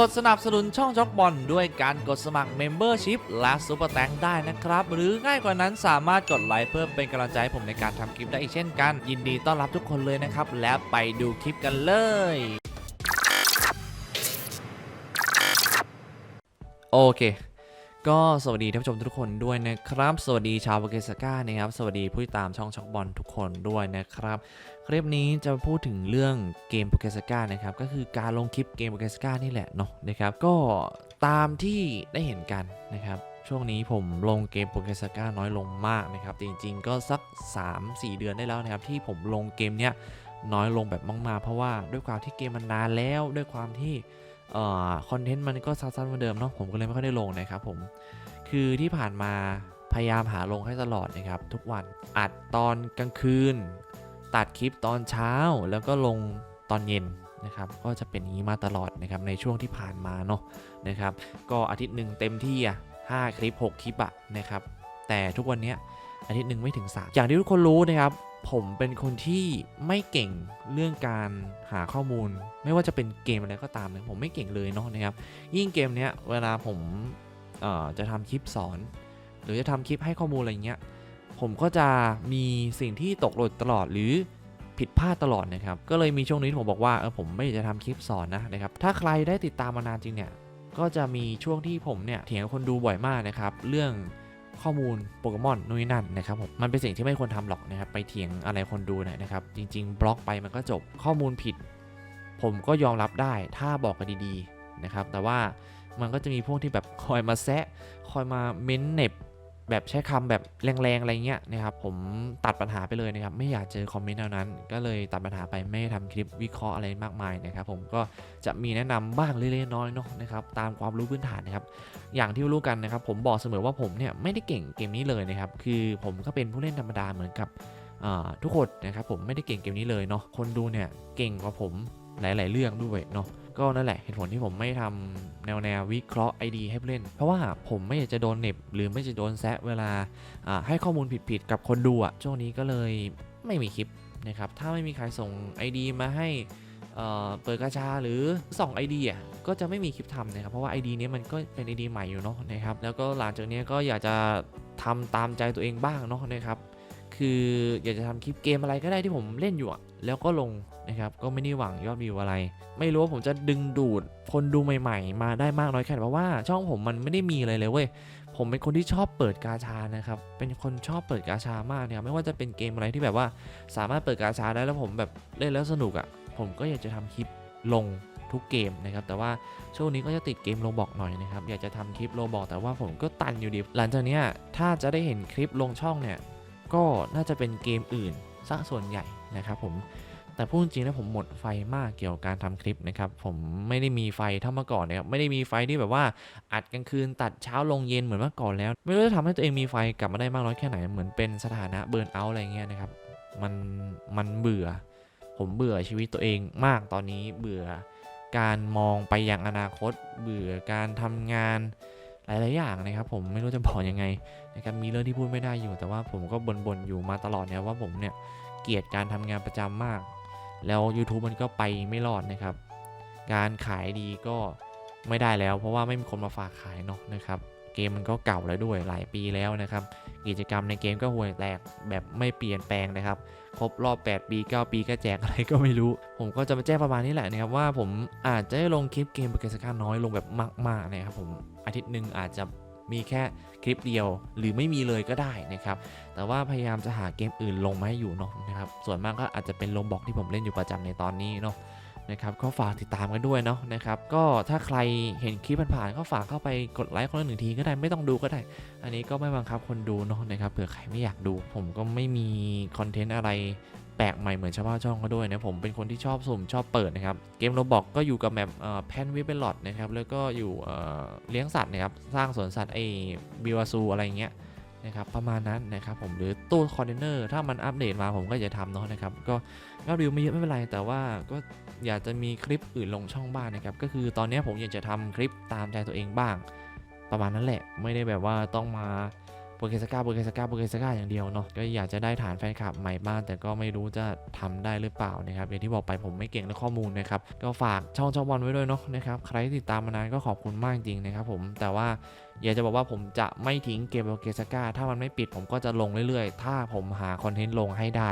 กดสนับสนุนช่องจ็อกบอลด้วยการกดสมัคร Membership และซูเปอร์แตงได้นะครับ หรือง่ายกว่านั้นสามารถกดไลค์เพิ่มเป็นกำลังใจให้ผมในการทำคลิปได้อีกเช่นกัน ยินดีต้อนรับทุกคนเลยนะครับ และไปดูคลิปกันเลยโอเค ก็สวัสดีท่านผู้ชมทุกคนด้วยนะครับ สวัสดีชาวโปเกสก้านะครับ สวัสดีผู้ติดตามช่องช็อกบอลทุกคนด้วยนะครับคลิปนี้จะพูดถึงเรื่องเกมโปเกสก้านะครับ ก็คือการลงคลิปเกมโปเกสก้านี่แหละเนาะนะครับ ก็ตามที่ได้เห็นกันนะครับช่วงนี้ผมลงเกมโปเกสก้าน้อยลงมากนะครับ จริงๆ ก็สัก 3-4 เดือนได้แล้วนะครับ ที่ผมลงเกมเนี้ยน้อยลงแบบมากๆเพราะว่าด้วยความที่เกมมันนานแล้วด้วยความที่ คอนเทนต์มันก็ซ้ำๆเหมือนเดิมเนาะผมก็เลยไม่ค่อยได้ลงนะครับผมคือที่ผ่านมาพยายามหาลงให้ตลอดนะครับ ทุกวันอัดตอนกลางคืน ตัดคลิปตอนเช้าแล้วก็ลงตอนเย็นนะครับก็จะเป็นอย่างนี้มาตลอดนะครับในช่วงที่ผ่านมาเนาะนะครับ ก็อาทิตย์หนึ่งเต็มที่อะห้าคลิป 6 คลิปอะนะครับแต่ทุกวันนี้อาทิตย์หนึ่งไม่ถึง 3 อย่างที่ทุกคนรู้นะครับ ผมเป็นคนที่ไม่เก่งเรื่องการหาข้อมูล ไม่ว่าจะเป็นเกมอะไรก็ตามเนะผมไม่เก่งเลยเนาะนะครับ ยิ่งเกมเนี้ยเวลาผมจะทำคลิปสอน หรือจะทำคลิปให้ข้อมูลอะไรเงี้ยผมก็จะมีสิ่งที่ตกหล่นตลอดหรือผิดพลาดตลอดนะครับ ก็เลยมีช่วงนี้ผมบอกว่าเออผมไม่อยากจะทำคลิปสอนนะนะครับ ถ้าใครได้ติดตามมานานจริงเนี่ย ก็จะมีช่วงที่ผมเนี่ยเถียงคนดูบ่อยมากนะครับ เรื่อง ข้อมูลโปเกมอนนู่นนั่นนะครับผมมันเป็นสิ่งที่ไม่ควรทำหรอกนะครับไปเถียงอะไรคนดูหน่อยนะครับ จริง ๆ บล็อกไปมันก็จบข้อมูลผิด ผมก็ยอมรับได้ถ้าบอกกันดีๆนะครับแต่ว่ามันก็จะมีพวกที่แบบคอยมาแซะคอยมาเม้นเน็บ แบบใช้คำแบบแรงๆอะไรเงี้ยนะครับผมตัดปัญหาไปเลยนะครับไม่อยากเจอคอมเมนต์แนวนั้น ก็เลยตัดปัญหาไปไม่ทำคลิปวิเคราะห์อะไรมากมายนะครับผมก็จะมีแนะนำบ้างเล็กๆน้อยๆเนาะนะครับตามความรู้พื้นฐานนะครับอย่างที่รู้กันนะครับผมบอกเสมอว่าผมเนี่ยไม่ได้เก่งเกมนี้เลยนะครับคือผมก็เป็นผู้เล่นธรรมดาเหมือนกับทุกคนนะครับผมไม่ได้เก่งเกมนี้เลยเนาะคนดูเนี่ยเก่งกว่าผม หลาย ๆ เรื่องด้วยเนาะก็นั่นแหละเหตุผลที่ผมไม่ทำแนวแนววิเคราะห์ไอ ID ให้ผู้เล่น เพราะว่าผมไม่อยากจะโดนเน็บ หรือไม่จะโดนแซะเวลาให้ข้อมูลผิด ๆ กับคนดูอะช่วงนี้ก็เลยไม่มีคลิปนะครับถ้าไม่มีใครส่ง ID มาให้เปิดกาชาหรือส่อง ID อะก็จะไม่มีคลิปทำนะครับเพราะว่า ID เนี้ยมันก็เป็น ID ใหม่อยู่เนาะนะครับแล้วก็หลังจากนี้ก็อยากจะทำตามใจตัวเองบ้างเนาะนะครับคืออยากจะทำคลิปเกมอะไรก็ได้ที่ผมเล่นอยู่อะ แล้วก็ลงนะครับก็ไม่ได้หวังยอดวิวอะไร ไม่รู้ว่าผมจะดึงดูดคนดูใหม่ๆ มาได้มากน้อยแค่ไหนเพราะว่าช่องผมมันไม่ได้มีอะไรเลยเว้ยผมเป็นคนที่ชอบเปิดกาชานะครับ เป็นคนชอบเปิดกาชามากเนะครับไม่ว่าจะเป็นเกมอะไรที่แบบว่าสามารถเปิดกาชาได้แล้วผมแบบเล่นแล้วสนุกอะ่ะ ผมก็อยากจะทำคลิปลงทุกเกมนะครับ แต่ว่าช่วงนี้ก็จะติดเกมโลบอกหน่อยนะครับ อยากจะทำคลิปโลบอกแต่ว่าผมก็ตันอยู่ดี หลังจากนี้ถ้าจะได้เห็นคลิปลงช่องเนี่ย ก็น่าจะเป็นเกมอื่น ซะส่วนใหญ่นะครับผมแต่พูดจริงนะผมหมดไฟมากเกี่ยวกับการทำคลิปนะครับ ผมไม่ได้มีไฟเท่าเมื่อก่อนนะครับไม่ได้มีไฟที่แบบว่าอัดกลางคืนตัดเช้าลงเย็นเหมือนเมื่อก่อนแล้ว ไม่รู้จะทำให้ตัวเองมีไฟกลับมาได้มากน้อยแค่ไหนเหมือนเป็นสถานะเบิร์นเอาท์อะไรเงี้ยนะครับมันมันเบื่อ ผมเบื่อชีวิตตัวเองมากตอนนี้เบื่อการมองไปยังอนาคต เบื่อการทำงาน หลายๆอย่างนะครับผมไม่รู้จะบอกยังไงนะครับมีเรื่องที่พูดไม่ได้อยู่ แต่ว่าผมก็บ่นๆอยู่มาตลอดเนี่ยว่าผมเนี่ยเกลียดการทำงานประจำมาก แล้ว YouTube มันก็ไปไม่รอดนะครับ การขายดีก็ไม่ได้แล้ว เพราะว่าไม่มีคนมาฝากขายเนาะนะครับ เกมมันก็เก่าแล้วด้วยหลายปีแล้วนะครับ กิจกรรมในเกมก็ห่วยแตกแบบไม่เปลี่ยนแปลงนะครับครบรอบ 8 ปี 9 ปีก็แจกอะไรก็ไม่รู้ ผมก็จะมาแจ้งประมาณนี้แหละนะครับ ว่าผมอาจจะลงคลิปเกมเบเกสกาน้อยลงแบบมากๆนะครับผมอาทิตย์หนึ่งอาจจะมีแค่คลิปเดียวหรือไม่มีเลยก็ได้นะครับ แต่ว่าพยายามจะหาเกมอื่นลงมาให้อยู่เนาะนะครับ ส่วนมากก็อาจจะเป็นลงบอกที่ผมเล่นอยู่ประจำในตอนนี้เนาะ นะครับก็ฝากติดตามกันด้วยเนาะนะครับก็ถ้าใครเห็นคลิปผ่านๆก็ฝากเข้าไปกดไลค์คนละหนึ่งทีก็ได้ไม่ต้องดูก็ได้ อันนี้ก็ไม่บังคับคนดูเนาะนะครับเผื่อใครไม่อยากดู ผมก็ไม่มีคอนเทนต์อะไรแปลกใหม่เหมือนชาวบ้านช่องก็ด้วยนะผมเป็นคนที่ชอบสุ่มชอบเปิดนะครับเกมโรบอกก็อยู่กับแมปแพนวิเบลลอดนะครับแล้วก็อยู่เเลี้ยงสัตว์นะครับสร้างสวนสัตว์ไอบิวาซูอะไรเงี้ยนะครับประมาณนั้นนะครับผมหรือตู้คอนเทนเนอร์ถ้ามันอัปเดตมาผมก็จะทำเนาะนะครับก็ยอดวิวไม่เยอะไม่เป็นไรแต่ว่าก็ อยากจะมีคลิปอื่นลงช่องบ้างนะครับ ก็คือตอนนี้ผมอยากจะทำคลิปตามใจตัวเองบ้าง ประมาณนั้นแหละ ไม่ได้แบบว่าต้องมาโปเกสกาโปเกสกาโปเกสกาอย่างเดียวเนาะ ก็อยากจะได้ฐานแฟนคลับใหม่บ้าง แต่ก็ไม่รู้จะทำได้หรือเปล่านะครับ อย่างที่บอกไปผมไม่เก่งเรื่องข้อมูลนะครับ ก็ฝากช่องช่องบอลไว้ด้วยเนาะนะครับ ใครติดตามมานานก็ขอบคุณมากจริงๆนะครับผม แต่ว่าอยากจะบอกว่าผมจะไม่ทิ้งเกมโปเกสกาถ้ามันไม่ปิดผมก็จะลงเรื่อยๆ ถ้าผมหาคอนเทนต์ลงให้ได้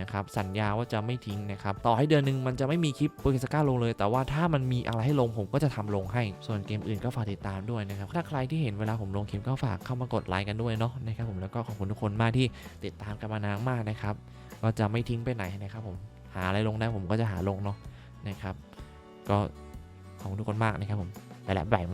นะครับสัญญาว่าจะไม่ทิ้งนะครับต่อให้เดือนหนึ่งมันจะไม่มีคลิปโปเกสก้าลงเลย แต่ว่าถ้ามันมีอะไรให้ลงผมก็จะทำลงให้ ส่วนเกมอื่นก็ฝากติดตามด้วยนะครับถ้าใครที่เห็นเวลาผมลงคลิปก็ฝากเข้ามากดไลค์กันด้วยเนาะนะครับผมแล้วก็ขอบคุณทุกคนมากที่ติดตามกันมานานมากนะครับก็จะไม่ทิ้งไปไหนนะครับผมหาอะไรลงได้ผมก็จะหาลงเนาะนะครับ ก็ขอบคุณทุกคนมากนะครับผมไปแล้วบาย